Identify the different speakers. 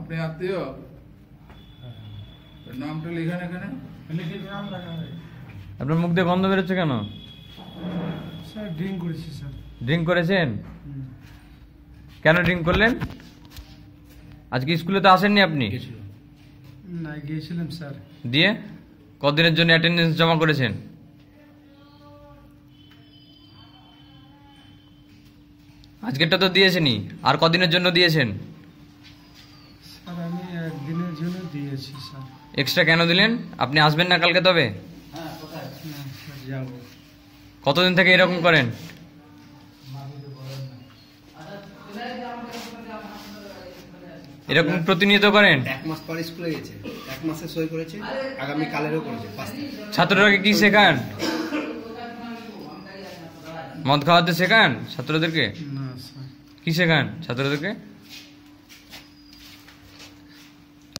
Speaker 1: আপনি আত্মীয় তো নামটা লিখান এখানে
Speaker 2: আপনার মুখ দিয়ে গন্ধ বেরোচ্ছে কেন
Speaker 3: স্যার ড্রিঙ্ক করেছি স্যার
Speaker 2: ড্রিঙ্ক করেছেন। কেন ড্রিঙ্ক করলেন আজকে স্কুলে তো আসেননি আপনি
Speaker 3: না গিয়েছিলাম স্যার
Speaker 2: দিয়ে কদিনের জন্য অ্যাটেন্ডেন্স জমা করেছেন আজকেরটা তো দিয়েছেনই আর কদিনের জন্য দিয়েছেন
Speaker 3: জন্য দিয়েছি স্যার।
Speaker 2: এক্সট্রা কেন দিলেন? আপনি আসবেন না কালকে তবে?
Speaker 3: না স্যার
Speaker 2: কতদিন থেকে এরকম করেন? এরকম প্রতিনিয়ত করেন?
Speaker 4: এক মাস পরে স্কুলে গেছে। এক মাসে সই করেছে আগামী কালেরও করেছে
Speaker 2: ছাত্ররাকে কি শেখান? মদ খাওয়াতে শেখান ছাত্রদেরকে?
Speaker 3: না
Speaker 2: কি শেখান ছাত্রদেরকে?